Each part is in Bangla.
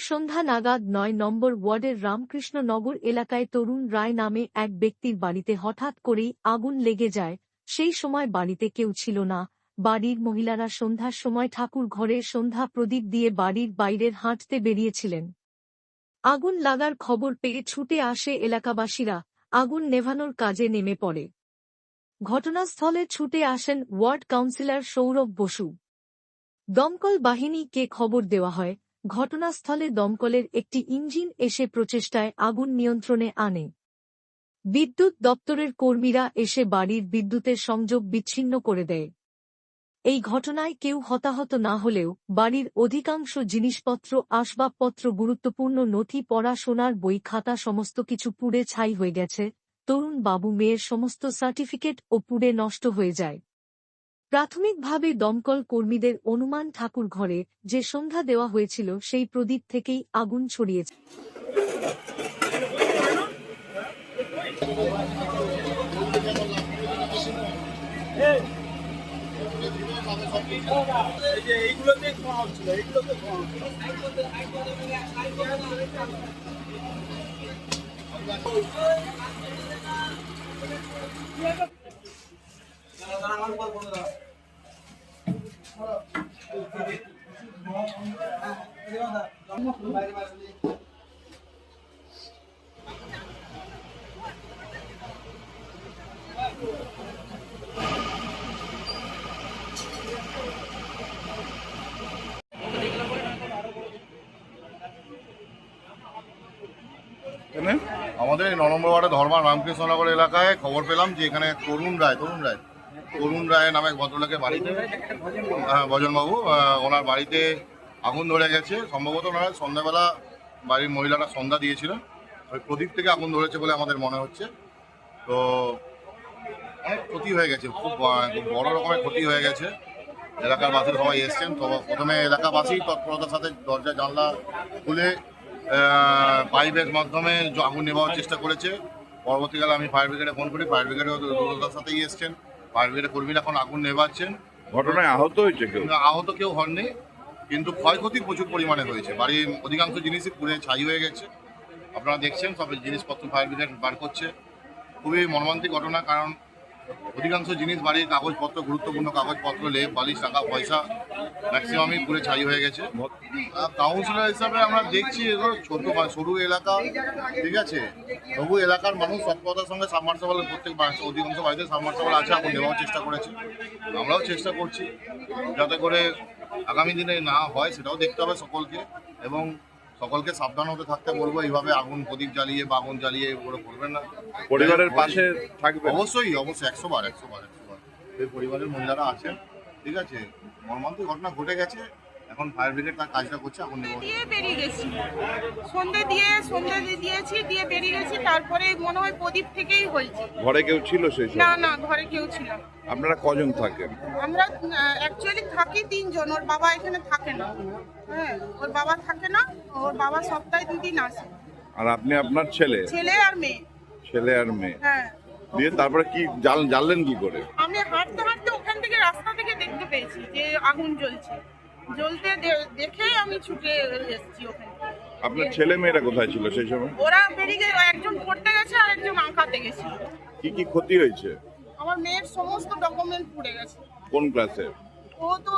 সন্ধ্যা নাগাদ নয় নম্বর ওয়ার্ডের রামকৃষ্ণনগর এলাকায় তরুণ রায় নামে এক ব্যক্তির বাড়িতে হঠাৎ করেই আগুন লেগে যায়। সেই সময় বাড়িতে কেউ ছিল না। বাড়ির মহিলারা সন্ধ্যার সময় ঠাকুর ঘরে সন্ধ্যা প্রদীপ দিয়ে বাড়ির বাইরের হাঁটতে বেরিয়েছিলেন। আগুন লাগার খবর পেয়ে ছুটে আসে এলাকাবাসীরা। আগুন নেভানোর কাজে নেমে পড়ে। ঘটনাস্থলে ছুটে আসেন ওয়ার্ড কাউন্সিলর সৌরভ বসু। দমকল বাহিনীকে খবর দেওয়া হয়? ঘটনাস্থলে দমকলের একটি ইঞ্জিন এসে প্রচেষ্টায় আগুন নিয়ন্ত্রণে আনে। বিদ্যুৎ দপ্তরের কর্মীরা এসে বাড়ির বিদ্যুতের সংযোগ বিচ্ছিন্ন করে দেয়। এই ঘটনায় কেউ হতাহত না হলেও বাড়ির অধিকাংশ জিনিসপত্র, আসবাবপত্র, গুরুত্বপূর্ণ নথি পড়াশোনার বই, খাতা, সমস্ত কিছু পুড়ে ছাই হয়ে গেছে। তরুণ বাবু মেয়ের সমস্ত সার্টিফিকেট ও পুড়ে নষ্ট হয়ে যায়। প্রাথমিকভাবে দমকল কর্মীদের অনুমান ঠাকুর ঘরে যে সন্ধ্যা দেওয়া হয়েছিল সেই প্রদীপ থেকেই আগুন ছড়িয়েছে। এই আমাদের ন নম্বর ওয়ার্ডে ধর্মা রামকৃষ্ণনগর এলাকায় খবর পেলাম যে এখানে তরুণ রায় তরুণ রায়। তরুণ রায় নামে এক ভদ্রলোকের বাড়িতে। হ্যাঁ ভজনবাবু ওনার বাড়িতে আগুন ধরে গেছে। সম্ভবত ওনারা সন্ধ্যাবেলা বাড়ির মহিলারা সন্ধ্যা দিয়েছিলেন। ওই প্রদীপ থেকে আগুন ধরেছে বলে আমাদের মনে হচ্ছে। তো অনেক ক্ষতি হয়ে গেছে, খুব বড় রকমের ক্ষতি হয়ে গেছে। এলাকার বাসী সবাই এসছেন। তো প্রথমে এলাকাবাসী তৎপরতার সাথে দরজা, জানলা খুলে পাইপের মাধ্যমে আগুন নেভানোর চেষ্টা করেছে। পরবর্তীকালে আমি ফায়ার ব্রিগেডে ফোন করি। ফায়ার ব্রিগেডেও সাথেই এসছেন। ফায়ার কর্মীরা এখন আগুন নেভাচ্ছেন। ঘটনায় আহত হয়েছে কেউ? আহত কেউ হননি কিন্তু ক্ষয়ক্ষতি প্রচুর পরিমাণে হয়েছে। বাড়ির অধিকাংশ জিনিসই পুড়ে ছাই হয়ে গেছে। আপনারা দেখছেন সব জিনিসপত্র ফায়ার ব্রিগেড বার করছে। খুবই মর্মান্তিক ঘটনা কারণ অধিকাংশ জিনিস বাড়ির কাগজপত্র, গুরুত্বপূর্ণ কাগজপত্র, লেপ, বালিশ, টাকা, পয়সা ম্যাক্সিমামই পুড়ে ছাই হয়ে গেছে। কাউন্সিলর হিসাবে আমরা দেখছি, এগুলো ছোট সরু এলাকা, ঠিক আছে? তবু এলাকার মানুষ তৎপরতার সঙ্গে সাবমার্সেবল প্রত্যেক অধিকাংশ বাড়িতে সাবমার্সেবল আছে এখন নেওয়ার চেষ্টা করেছে। আমরাও চেষ্টা করছি, যাতে করে আগামী দিনে না হয়, সেটাও দেখতে হবে সকলকে। এবং সকলকে সাবধান হতে থাকতে বলব এইভাবে আগুন প্রদীপ জ্বালিয়ে বা আগুন জ্বালিয়ে এগুলো করবেন না। পরিবারের পাশে থাকবে অবশ্যই অবশ্যই একশো বার একশো বার একশো বার পরিবারের মহিলারা আছেন ঠিক আছে? মর্মান্তিক ঘটনা ঘটে গেছে এখন ফায়ার ব্রিগেড তার কাজটা করছে এখন দিয়ে বেরিয়ে গেছি। সন্ধে দিয়ে সন্ধে দিয়ে দিয়েছি দিয়ে বেরিয়ে গেছি তারপরে মনে হয় প্রদীপ থেকেই হয়েছে। ঘরে কেউ ছিল সেই না সময়? না ঘরে কেউ ছিল না। আপনারা কজন থাকেন? আমরা অ্যাকচুয়ালি থাকি তিনজন ওর বাবা এখানে থাকে না। হ্যাঁ ওর বাবা থাকে না ওর বাবা সপ্তাহে দুদিন আসে। আর আপনি আপনার ছেলে? ছেলে আর মেয়ে। ছেলে আর মেয়ে। হ্যাঁ। দিয়ে তারপরে কি জাল জানলেন কি করে? আমি হাঁটতে হাঁটতে ওখান থেকে রাস্তা থেকে দেখতে পেয়েছি যে আগুন জ্বলছে। জ্বলতে দেখেই আমি ছুটে এসেছি ওখানে। আপনার ছেলে মেয়েরা কোথায় ছিল সেই সময়? ওরা বেরিয়ে একজন পড়তে গেছে আর একজন আঁকাতে গেছে কি কি ক্ষতি হয়েছে? আমার মেয়ের সমস্ত ডকুমেন্ট পুড়ে গেছে। কোন ক্লাসে ও তো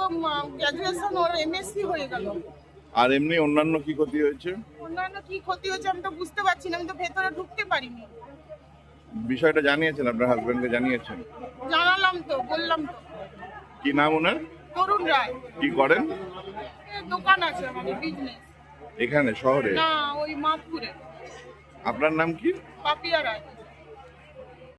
গ্র্যাজুয়েশন ওর এমএসসি হয়ে গেল। আর এমনি অন্যান্য কি ক্ষতি হয়েছে? অন্যান্য কি ক্ষতি হয়েছে আমি তো বুঝতে পারছি না আমি তো ভেতরে ঢুকতে পারিনি। বিষয়টা জানিয়েছেন আপনার হাজবেন্ডকে জানিয়েছেন? জানালাম তো বললাম তো। কি নাম ওনার? তরুণ রায়। কি করেন? দোকান আছে আমাদের বিজনেস এখানে শহরে? না ওই মাপুরে আপনার নাম কি? পাপিয়া রায়।